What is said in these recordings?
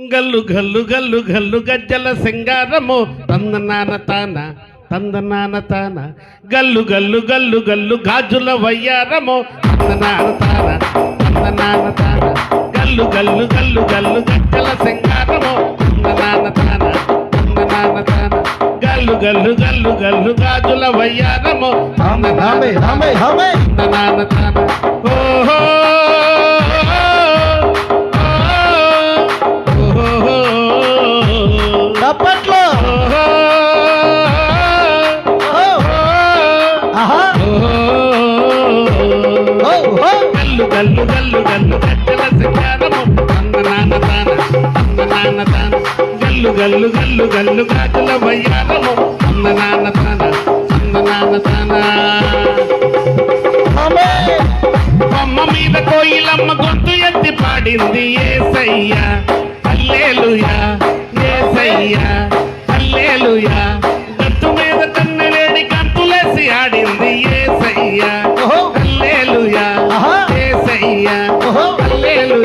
గల్లు గల్లు గల్లు గల్లు గజ్జల సింగారము తందనాన తాన తందనాన తాన గల్లు గల్లు గల్లు గల్లు గాజుల వయ్యారము తందనాన తాన తందనాన తాన గల్లు గల్లు గల్లు గల్లు గజ్జల సింగారము తందనాన తాన తందనాన తాన గల్లు గల్లు గల్లు గల్లు గాజుల వయ్యారము తందనాన తందనాన తాన గల్లు గల్లు గల్లు గజ్జల సింగారము తందనాన తాన తందనాన తాన గల్లు గల్లు గల్లు గల్లు గాజుల వయ్యారము. తందనాన తాన తందనాన తాన బొమ్మ మీద కోయిలమ్మ గొంతు ఎత్తి పాడింది ఏసయ్య. హల్లెలూయా ఏసయ్య హల్లెలూయా గట్టు మీద కన్నెలేడి కంతులేసి ఆడింది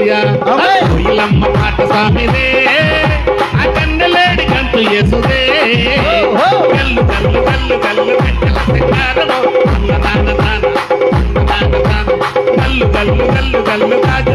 నీలమ్మ పాట స్వామిదే ఆ కన్నెలేడి కంతు ఎసుదే కళ్ళు కళ్ళు కళ్ళు కళ్ళు కట్టెల కారణం కళ్ళు కళ్ళు కళ్ళు కళ్ళు కాదు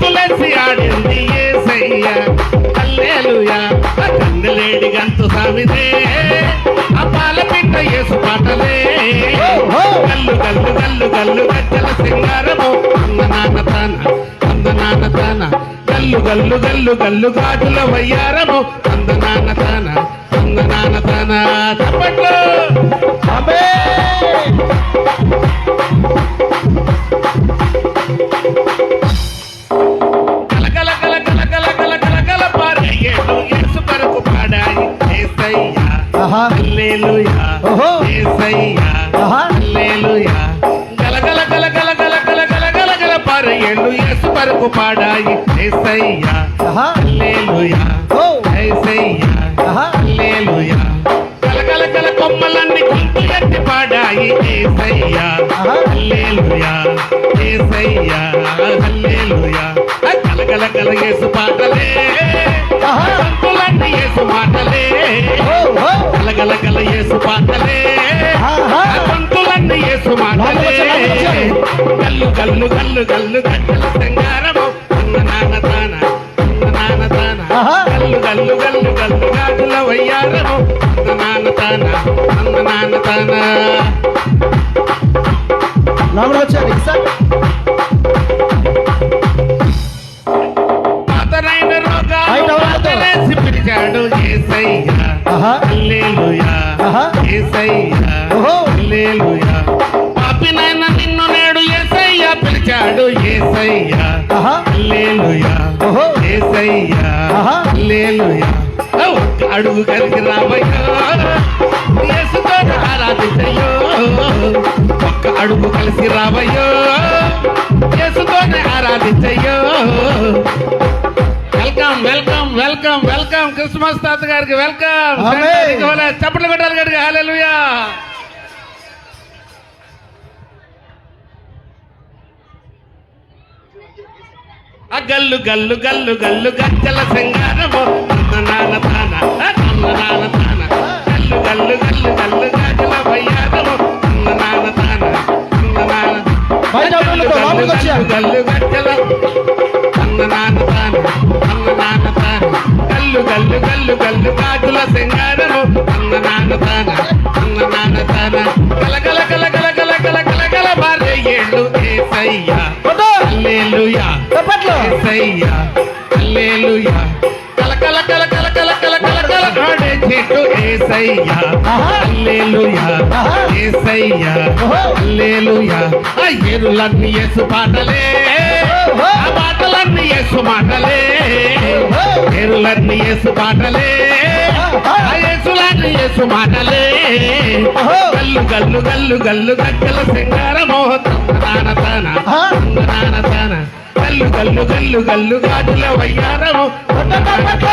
తులసి ఆడింది ఏసయ్య. అల్లేలుయా కందిలేడి గంతు సామిదే ఆ పాల పిట్ట ఏసు పాటలే కల్లు కల్లు కల్లు కల్లు గజ్జల సింగారము. అందనాన్న తాన అందనాన్న తాన. కల్లు కల్లు కల్లు కల్లు కాటుల వయ్యారము. అందనాన్న తాన అందనాన్న తాన. చప్పట్లు. మేళ్ళు ఎస్ పరుపు పాడాయి ఏసయ్యా హల్లెలూయా ఏసయ్యా. హల్లెలూయా కలకల కల కొమ్మలన్నీ గుంపు ఎత్తి పాడాయి ఏసయ్యా హల్లెలూయా ఏసయ్యా. హల్లెలూయా కలకల కల యేసు పాటలే. కంకులన్నీ యేసు మాటలే కలకల కల యేసు పాటలే. కంకులన్నీ యేసు మాటలే గల్లు గల్లు గల్లు గల్లు సింగారము అన్న నాన్న తాన అన్న నాన్న తాన. గల్లు గల్లు గల్లు గల్లు గాజుల వయ్యారము. అన్న నాన్న తాన అన్న నాన్న తాన. లోపలికి వచ్చేయాలి సార్. అతనైన రోగాలు? మాటలేసి పిలిచాడు యేసయ్యా ఆహా. హల్లెలూయా. ఓహో. హల్లెలూయా. చేశాడు ఏసయ్యా. లేలుయా ఏసయ్యా. లేలుయా అడుగు కలిగి రాబయ్యా యేసుతో ఆరాధించయ్యో ఒక్క అడుగు కలిసి రాబయ్యో యేసుతోనే ఆరాధించయ్యో welcome welcome welcome welcome. Christmas తాత గారికి వెల్కమ్ చెప్పండి కూడా గల్లు గల్లు గల్లు గల్లు గజ్జల సింగారము నాన్న తాన. నాన్న తాన. గల్లు గల్లు గల్లు గల్లు గజ్జల వయ్యారము. నాన్న తాన. నాన్న వచ్చేయాలి. గల్లు గజ్జల. అన్న నాన్న తాన. అన్న నాన్న తాన. గల్లు గల్లు గల్లు గల్లు గాజుల సింగారము అన్న నాన్న తాన. అల్లెలుయ్యా. అల్లెలుయ్యా కలకల కలకల కలకల కలకల ఆడే చెట్టు ఏసయ్యా. అల్లెలుయ్యా ఏసయ్యా. అల్లెలుయ్యా. ఆ ఎరులన్నీ యేసు పాటలే ఆ పాటలన్నీ యేసు మాటలే. ఎరులన్నీ యేసు పాటలే యేసు మాటలే. గల్లు గల్లు గల్లు గల్లు గట్టల సింగార మోహ తాన తాన తాన. గల్లు గల్లు గల్లు గల్లు గాజుల వయ్యారమో పట్ట,